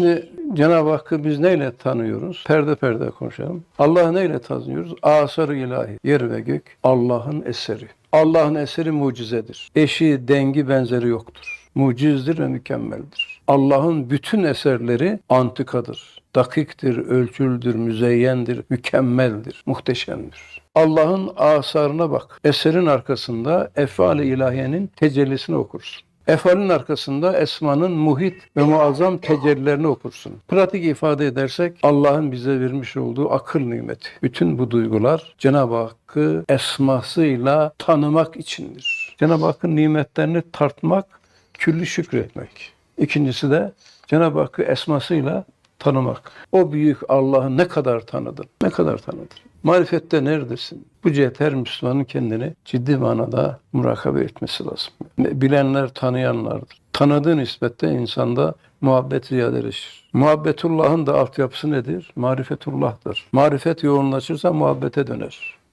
Şimdi Cenab-ı Hakk'ı biz neyle tanıyoruz? Perde perde konuşalım. Allah'ı neyle tanıyoruz? Asar-ı ilahi, yer ve gök Allah'ın eseri. Allah'ın eseri mucizedir. Eşi, dengi, benzeri yoktur. Mucizdir ve mükemmeldir. Allah'ın bütün eserleri antikadır. Dakiktir, ölçüldür, müzeyyendir, mükemmeldir, muhteşemdir. Allah'ın asarına bak. Eserin arkasında efal-i ilahiyenin tecellisini okursun. Efalin arkasında esmanın muhit ve muazzam tecellilerini okursun. Pratik ifade edersek Allah'ın bize vermiş olduğu akıl nimeti. Bütün bu duygular Cenab-ı Hakk'ı esmasıyla tanımak içindir. Cenab-ı Hakk'ın nimetlerini tartmak, küllü şükretmek. İkincisi de Cenab-ı Hakk'ı esmasıyla tanımak. O büyük Allah'ı ne kadar tanıdın? Ne kadar tanıdın? Marifette neredesin? Bu cihet her Müslümanın kendini ciddi manada murakabe etmesi lazım. Bilenler tanıyanlardır. Tanıdığı nispette insanda muhabbet ziyadeleşir. Muhabbetullah'ın da altyapısı nedir? Marifetullah'tır. Marifet yoğunlaşırsa muhabbete döner.